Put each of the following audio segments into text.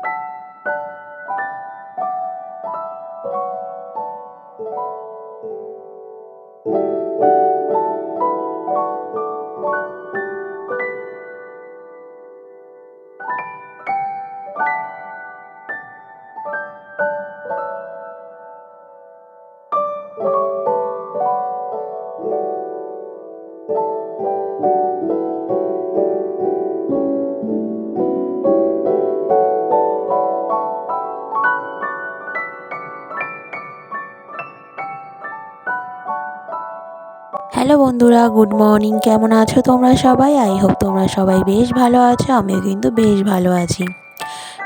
you বন্ধুরা good morning কেমন আছো তোমরা সবাই? আই হোপ তোমরা সবাই বেশ ভালো আছো, আমিও কিন্তু বেশ ভালো আছি।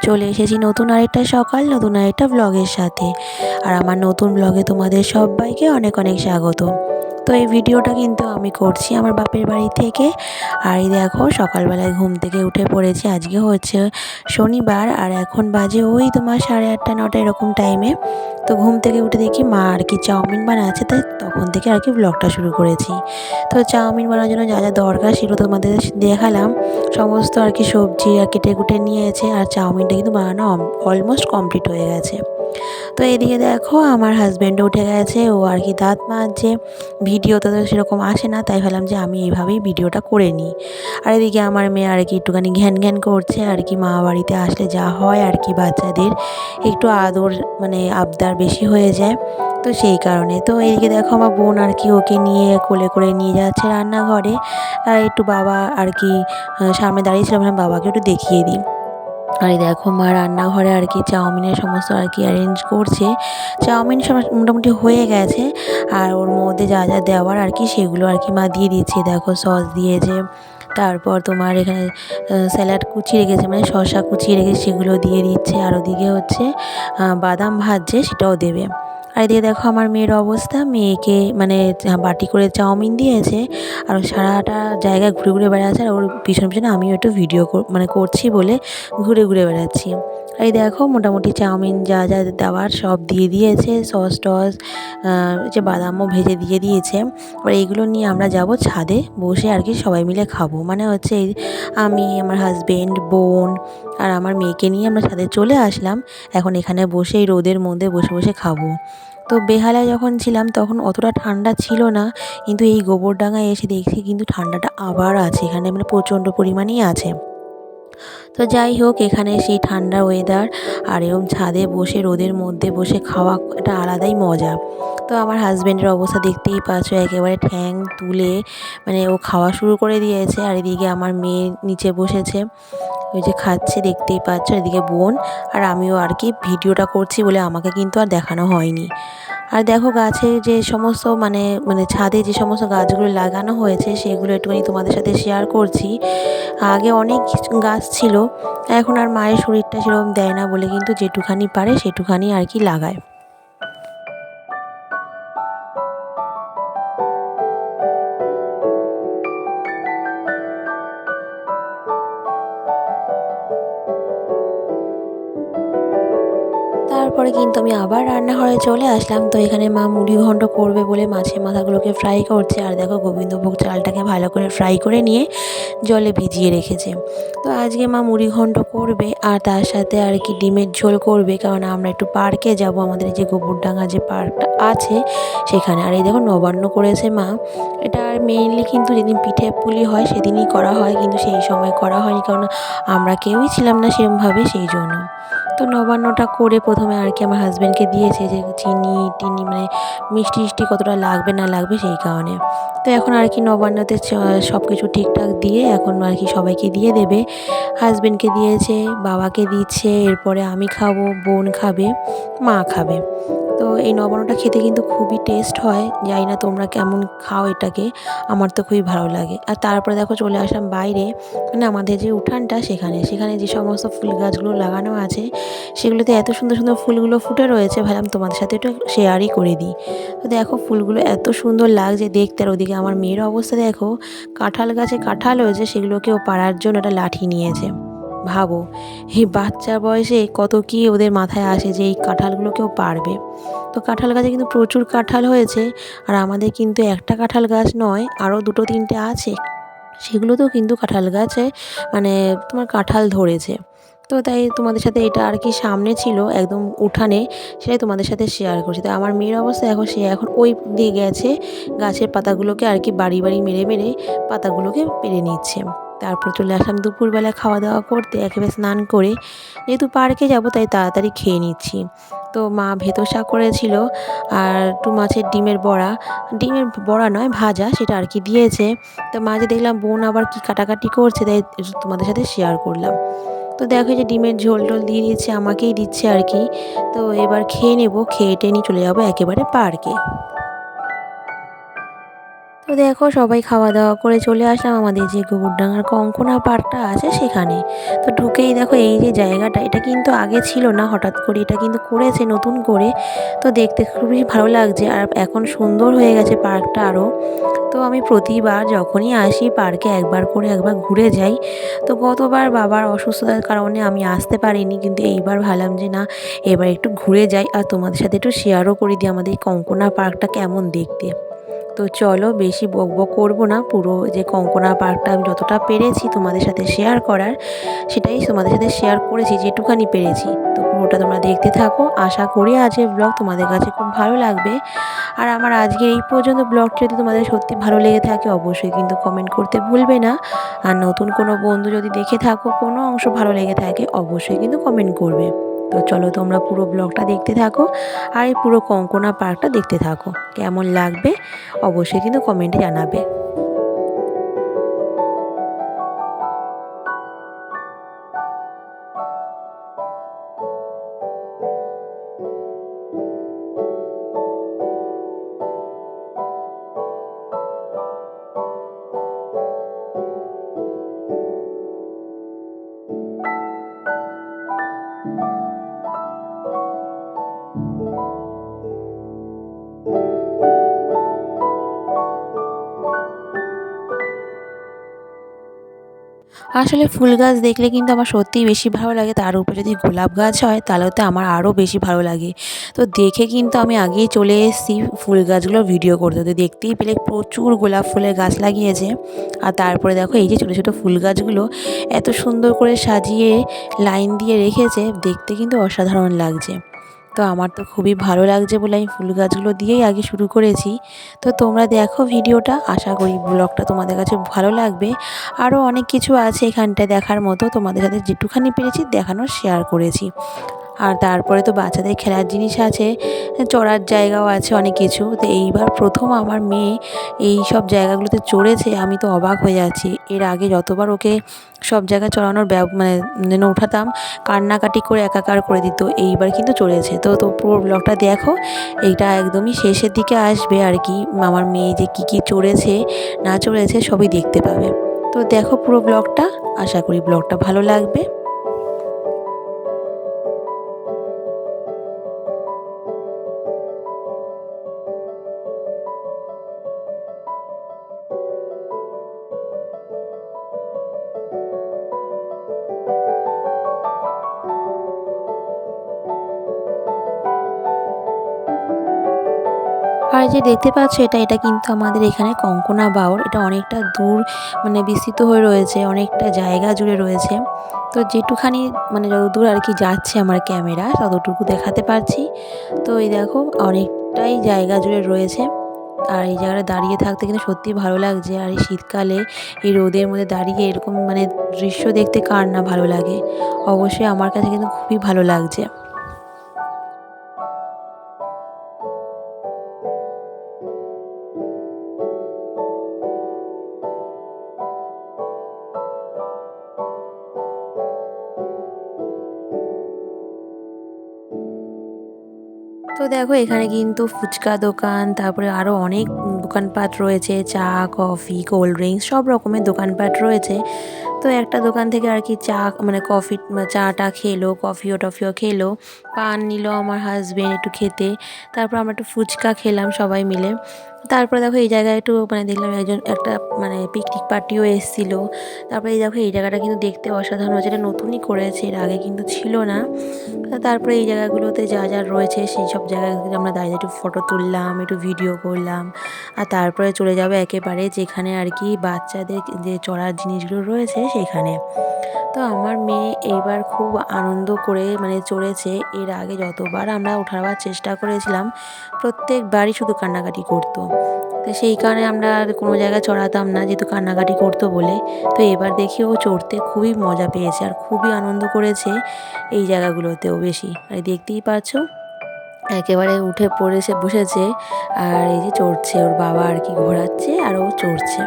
চলে এসেছি নতুন আরেকটা সকাল, নতুন আরেকটা ব্লগের সাথে। আর আমার নতুন ব্লগে তোমাদের সবাইকে অনেক অনেক স্বাগত। তো এই ভিডিওটা কিন্তু আমি করছি আমার বাপের বাড়ি থেকে। আর এই দেখো, সকালবেলায় ঘুম থেকে উঠে পড়েছি। আজকে হচ্ছে শনিবার, আর এখন বাজে ওই তোমার সাড়ে আটটা, নটা এরকম টাইমে তো ঘুম থেকে উঠে দেখি মা আর কি চাউমিন বানাচ্ছে, তাই তখন থেকে আর কি ব্লগটা শুরু করেছি। তো চাউমিন বানানোর জন্য যা যা দরকার সেগুলো তোমাদের দেখালাম। সমস্ত আর কি সবজি আর কেটে কুটে নিয়েছে, আর চাউমিনটা কিন্তু বানানো অলমোস্ট কমপ্লিট হয়ে গেছে। তো এদিকে দেখো, আমার হাজব্যান্ডও উঠে গেছে, ও আর কি দাঁত মাজছে। ভিডিওতে তো সেরকম আসে না, তাই ভাবলাম যে আমি এইভাবেই ভিডিওটা করে নিই। আর এদিকে আমার মেয়ে আর কি একটুখানি ঘ্যান ঘ্যান করছে, আর কি মা বাড়িতে আসলে যা হয় আর কি বাচ্চাদের একটু আদর মানে আবদার বেশি হয়ে যায়। তো সেই কারণে, তো এদিকে দেখো আমার বোন আর কি ওকে নিয়ে কোলে করে নিয়ে যাচ্ছে রান্নাঘরে। আর একটু বাবা আর কি সামনে দাঁড়িয়েছিলাম বাবাকে একটু দেখিয়ে দিই। আর দেখো মা, রান্নাঘরে আর কি চাউমিনের সমস্ত আর কি অ্যারেঞ্জ করছে। চাউমিন মোটামুটি হয়ে গেছে। আর ওর মধ্যে যা যা দেওয়ার আর কি সেগুলো আর কি মা দিয়ে দিচ্ছে। দেখো সস দিয়েছে। তারপর তোমার এখানে স্যালাড কুচি রেখেছে মানে শশা কুচিয়ে রেখেছে সেগুলো দিয়ে দিচ্ছে। আর ওদিকে হচ্ছে বাদাম ভাজছে, সেটাও দেবে। আর দিয়ে দেখো আমার মেয়ের অবস্থা। মেয়েকে মানে বাটি করে চাউমিন দিয়েছে আর সারাটা জায়গায় ঘুরে ঘুরে বেড়াচ্ছে আর ওর পিছনে পিছনে আমিও একটু ভিডিও মানে করছি বলে ঘুরে ঘুরে বেড়াচ্ছি। এই দেখো মোটামুটি চাউমিন যা যা দেওয়ার সব দিয়ে দিয়েছে, সস টস যে বাদামও ভেজে দিয়ে দিয়েছে। এবার এইগুলো নিয়ে আমরা যাব ছাদে বসে আর কি সবাই মিলে খাব। মানে হচ্ছে আমি, আমার হাজবেন্ড বোন আর আমার মেয়েকে নিয়ে আমরা ছাদে চলে আসলাম। এখন এখানে বসে এই রোদের মধ্যে বসে বসে খাব। তো বেহালায় যখন ছিলাম তখন অতটা ঠান্ডা ছিল না, কিন্তু এই গোবরডাঙ্গায় এসে দেখছি কিন্তু ঠান্ডাটা আবার আছে। এখানে মানে প্রচণ্ড পরিমাণেই আছে। তো যাই হোক, এখানে সেই ঠান্ডা ওয়েদার আর এরকম ছাদে বসে, রোদের মধ্যে বসে খাওয়া একটা আলাদাই মজা। তো আমার হাজব্যান্ডের অবস্থা দেখতেই পাচ্ছ, একেবারে ঠ্যাং তুলে মানে ও খাওয়া শুরু করে দিয়েছে, আর এদিকে আমার মেয়ে নিচে বসেছে। ওই যে খাচ্ছে, দেখতেই পাচ্ছ এদিকে বোন, আর আমিও আর কি, ভিডিওটা করছি বলে আমাকে কিন্তু আর দেখানো হয়নি। আর দেখো গাছে যে সমস্ত মানে মানে ছাদে যে সমস্ত গাছগুলো লাগানো হয়েছে, সেগুলো একটুখানি তোমাদের সাথে শেয়ার করছি। আগে অনেক গাছ ছিল, এখন আর মায়ের শরীরটা সেরকম দেয় না বলে কিন্তু যেটুখানি পারে সেটুখানি আর কি লাগায়। আবার রান্নাঘরে চলে আসলাম। তো এখানে মা মুড়ি ঘন্ট করবে বলে মাছের মাথাগুলোকে ফ্রাই করছে। আর দেখো গোবিন্দভোগ চালটাকে ভালো করে ফ্রাই করে নিয়ে জলে ভিজিয়ে রেখেছে। তো আজকে মা মুড়ি ঘন্ট করবে আর তার সাথে আর কি ডিমের ঝোল করবে। কারণ আমরা একটু পার্কে যাব। আমাদের যে গোবরডাঙ্গা যে পার্কটা আছে সেখানে। আর এই দেখো নবান্ন করেছে মা। এটা আর মেইনলি কিন্তু যেদিন পিঠে পুলি হয় সেদিনই করা হয়। কিন্তু সেই সময় করা হয়নি। কারণ আমরা কেউই ছিলাম না সেরমভাবে, সেই জন্য। তো নবান্নটা করে প্রথমে আর কি আমার হাজব্যান্ডকে দিয়েছে যে চিনি, টিনি মানে মিষ্টি টিষ্টি কতটা লাগবে, না লাগবে সেই কারণে। তো এখন আর কি নবান্নতে সব কিছু ঠিকঠাক দিয়ে এখন আর কি সবাইকে দিয়ে দেবে। হাজব্যান্ডকে দিয়েছে, বাবাকে দিচ্ছে, এরপরে আমি খাব, বোন খাবে, মা খাবে। তো এই নবান্নটা খেতে কিন্তু খুবই টেস্ট হয়। জানি না তোমরা কেমন খাও এটাকে। আমার তো খুবই ভালো লাগে। আর তারপরে দেখো চলে আসলাম বাইরে। মানে আমাদের যে উঠানটা সেখানে। সেখানে যে সমস্ত ফুল গাছগুলো লাগানো আছে, সেগুলোতে এত সুন্দর সুন্দর ফুলগুলো ফুটে রয়েছে। ভাবলাম তোমাদের সাথে একটু শেয়ারই করে দিই। তো দেখো ফুলগুলো এত সুন্দর লাগছে দেখতে। আর ওদিকে আমার মেয়ের অবস্থা দেখো। কাঁঠাল গাছে কাঁঠাল হয়েছে, সেগুলোকেও পাড়ার জন্য একটা লাঠি নিয়েছে। ভাবো, এই বাচ্চা বয়সে কত কি ওদের মাথায় আসে যে এই কাঁঠালগুলো কেউ পারবে। তো কাঁঠাল গাছে কিন্তু প্রচুর কাঁঠাল হয়েছে, আর আমাদের কিন্তু একটা কাঁঠাল গাছ নয়, আরও দুটো তিনটে আছে। সেগুলোতেও কিন্তু কাঁঠাল গাছে মানে তোমার কাঁঠাল ধরেছে। তো তাই তোমাদের সাথে এটা আর কি সামনে ছিল, একদম উঠানে, সেটাই তোমাদের সাথে শেয়ার করছি। তো আমার মেয়ের অবস্থা এখন সে এখন ওই দিয়ে গেছে, গাছের পাতাগুলোকে আর কি বাড়ি বাড়ি মেরে মেরে পাতাগুলোকে পেরে নিচ্ছে। তারপর চলে আসলাম দুপুরবেলা খাওয়া দাওয়া করতে। একেবারে স্নান করে যেহেতু পার্কে যাব, তাই তাড়াতাড়ি খেয়ে নিচ্ছি। তো মা ভেতর শাক করেছিল আর একটু মাছের ডিমের বড়া। ডিমের বড়া নয়, ভাজা, সেটা আর কি দিয়েছে। তো মাঝে দেখলাম বোন আবার কি কাটাকাটি করছে, তাই তোমাদের সাথে শেয়ার করলাম। তো দেখো যে ডিমের ঝোল টোল দিয়ে দিচ্ছে, আমাকেই দিচ্ছে আর কি। তো এবার খেয়ে নেব খেয়ে টেনে চলে যাব একেবারে পার্কে। তো দেখো, সবাই খাওয়া দাওয়া করে চলে আসলাম। আমাদের যে গোবরডাঙ্গার কঙ্কনা পার্কটা আছে সেখানে। তো ঢুকেই দেখো এই যে জায়গাটা, এটা কিন্তু আগে ছিল না হঠাৎ করে, এটা কিন্তু করেছে নতুন করে। তো দেখতে খুবই ভালো লাগছে। আর এখন সুন্দর হয়ে গেছে পার্কটা আরও তো আমি প্রতিবার যখনই আসি পার্কে একবার করে একবার ঘুরে যাই। তো গতবার বাবার অসুস্থতার কারণে আমি আসতে পারিনি, কিন্তু এইবার ভাবলাম যে না, এবার একটু ঘুরে যাই। আর তোমাদের সাথে একটু শেয়ারও করে দিই আমাদের কঙ্কনা পার্কটা কেমন দেখতে। তো চলো বেশি বক বক করব না। পুরো যে কঙ্কনা পার্কটা আমি যতটা পেরেছি তোমাদের সাথে শেয়ার করার, সেটাই তোমাদের সাথে শেয়ার করেছি যেটুখানি পেরেছি। তো পুরোটা তোমরা দেখতে থাকো। আশা করি আজকের ব্লগ তোমাদের কাছে খুব ভালো লাগবে। আর আমার আজকের এই পর্যন্ত ব্লগটি যদি তোমাদের সত্যি ভালো লেগে থাকে, অবশ্যই কিন্তু কমেন্ট করতে ভুলবে না। আর নতুন কোনো বন্ধু যদি দেখে থাকো, কোনো অংশ ভালো লেগে থাকে, অবশ্যই কিন্তু কমেন্ট করবে। তো চলো তোমরা পুরো ব্লগটা দেখতে থাকো আর এই পুরো কঙ্কনা পার্কটা দেখতে থাকো। কেমন লাগবে অবশ্যই কিন্তু কমেন্টে জানাবে। আসলে ফুল গাছ দেখলে কিন্তু আমার সত্যিই বেশি ভালো লাগে। তার উপরে যদি গোলাপ গাছ হয়, তাহলে তো আমার আরও বেশি ভালো লাগে। তো দেখে কিন্তু আমি আগেই চলে এসেছি ফুল গাছগুলো ভিডিও করতে। তো দেখতেই পেলে প্রচুর গোলাপ ফুলের গাছ লাগিয়েছে। আর তারপরে দেখো এই যে ছোটো ছোটো ফুল গাছগুলো এত সুন্দর করে সাজিয়ে, লাইন দিয়ে রেখেছে। দেখতে কিন্তু অসাধারণ লাগছে। তো আমার তো খুবই ভালো লাগছে বলে আমি ফুল গাছগুলো দিয়েই আগে শুরু করেছি। তো তোমরা দেখো ভিডিওটা, আশা করি ব্লগটা তোমাদের কাছে ভালো লাগবে। আরও অনেক কিছু আছে এখানটায় দেখার মতো, তোমাদের সাথে যেটুখানি পেরেছি দেখানো শেয়ার করেছি। আর তারপরে তো বাচ্চাদের খেলার জিনিস আছে, চড়ার জায়গাও আছে অনেক কিছু। তো এইবার প্রথম আমার মেয়ে এই সব জায়গাগুলোতে চড়েছে, আমি তো অবাক হয়ে যাচ্ছি। এর আগে যতবার ওকে সব জায়গায় চড়ানোর ব্যব মানে উঠাতাম, কান্নাকাটি করে একাকার করে দিত, এইবার কিন্তু চড়েছে। তো তো পুরো ব্লগটা দেখো, এইটা একদমই শেষের দিকে আসবে আর কি। আমার মেয়ে যে কী কী চড়েছে, না চড়েছে সবই দেখতে পাবে। তো দেখো পুরো ব্লগটা আশা করি ব্লগটা ভালো লাগবে। আর যে দেখতে পাচ্ছ, এটা এটা কিন্তু আমাদের এখানে কঙ্কনা বাউর এটা অনেকটা দূর মানে বিস্তৃত হয়ে রয়েছে, অনেকটা জায়গা জুড়ে রয়েছে। তো যেটুখানি মানে যত দূর আর কি যাচ্ছে আমার ক্যামেরা, ততটুকু দেখাতে পারছি। তো এই দেখো, অনেকটাই জায়গা জুড়ে রয়েছে। আর এই জায়গাটা দাঁড়িয়ে থাকতে কিন্তু সত্যিই ভালো লাগছে। আর এই শীতকালে, এই রোদের মধ্যে দাঁড়িয়ে এরকম মানে দৃশ্য দেখতে কার না ভালো লাগে? অবশ্যই আমার কাছে কিন্তু খুবই ভালো লাগছে। দেখো, এখানে কিন্তু ফুচকা দোকান, তারপরে আরও অনেক দোকানপাট রয়েছে, চা, কফি, কোল্ড ড্রিঙ্কস, সব রকমের দোকানপাট রয়েছে। তো একটা দোকান থেকে আর কি চা মানে কফি চাটা খেলো, কফিও টফিও খেলো, পান নিল আমার হাজব্যান্ড একটু খেতে, তারপর আমরা একটু ফুচকা খেলাম সবাই মিলে। তারপরে দেখো এই জায়গায় একটু মানে দেখলাম একজন একটা মানে পিকনিক পার্টিও এসেছিল। তারপরে এই দেখো এই জায়গাটা কিন্তু দেখতে অসাধারণ হয়েছে। এটা নতুনই করেছে, এর আগে কিন্তু ছিল না। তারপরে এই জায়গাগুলোতে যা যা রয়েছে সেই সব জায়গায় আমরা দাঁড়িয়ে একটু ফটো তুললাম, একটু ভিডিও করলাম। আর তারপরে চলে যাবে একেবারে যেখানে আর কি বাচ্চাদের যে চড়ার জিনিসগুলো রয়েছে সেখানে। তো আমার মেয়ে এইবার খুব আনন্দ করে মানে চড়েছে। এর আগে যতবার আমরা ওঠাবার চেষ্টা করেছিলাম, প্রত্যেকবারই শুধু কান্নাকাটি করতো। তো সেই কারণে আমরা আর কোনো জায়গায় চড়াতাম না, যেহেতু কান্নাকাটি করতো বলে। তো এবার দেখি ও চড়তে খুবই মজা পেয়েছে আর খুবই আনন্দ করেছে এই জায়গাগুলোতেও বেশি। আর দেখতেই পাচ্ছ, একেবারে উঠে পড়েছে বসেছে আর এই যে চড়ছে, ওর বাবা আর কি ঘোরাচ্ছে আর ও চড়ছে।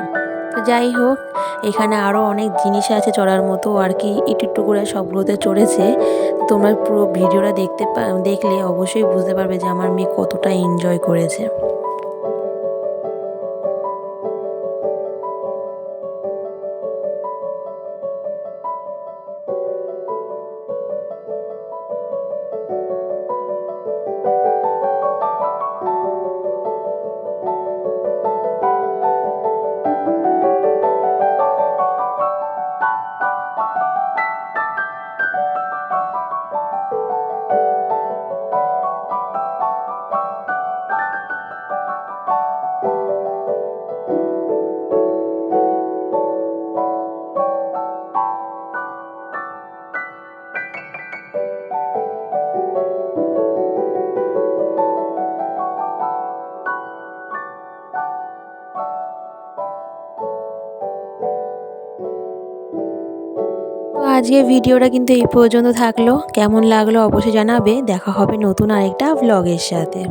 তো যাই হোক, এখানে আরও অনেক জিনিস আছে চড়ার মতো আর কি একটু একটু করে সবগুলোতে চড়েছে। তোমরা পুরো ভিডিওটা দেখতে দেখলে অবশ্যই বুঝতে পারবে যে আমার মেয়ে কতটা এনজয় করেছে। আজকে ভিডিওটা কিন্তু এই পর্যন্ত থাকল। কেমন লাগল অবশ্যই জানাবে। দেখা হবে নতুন আরেকটা ব্লগের সাথে।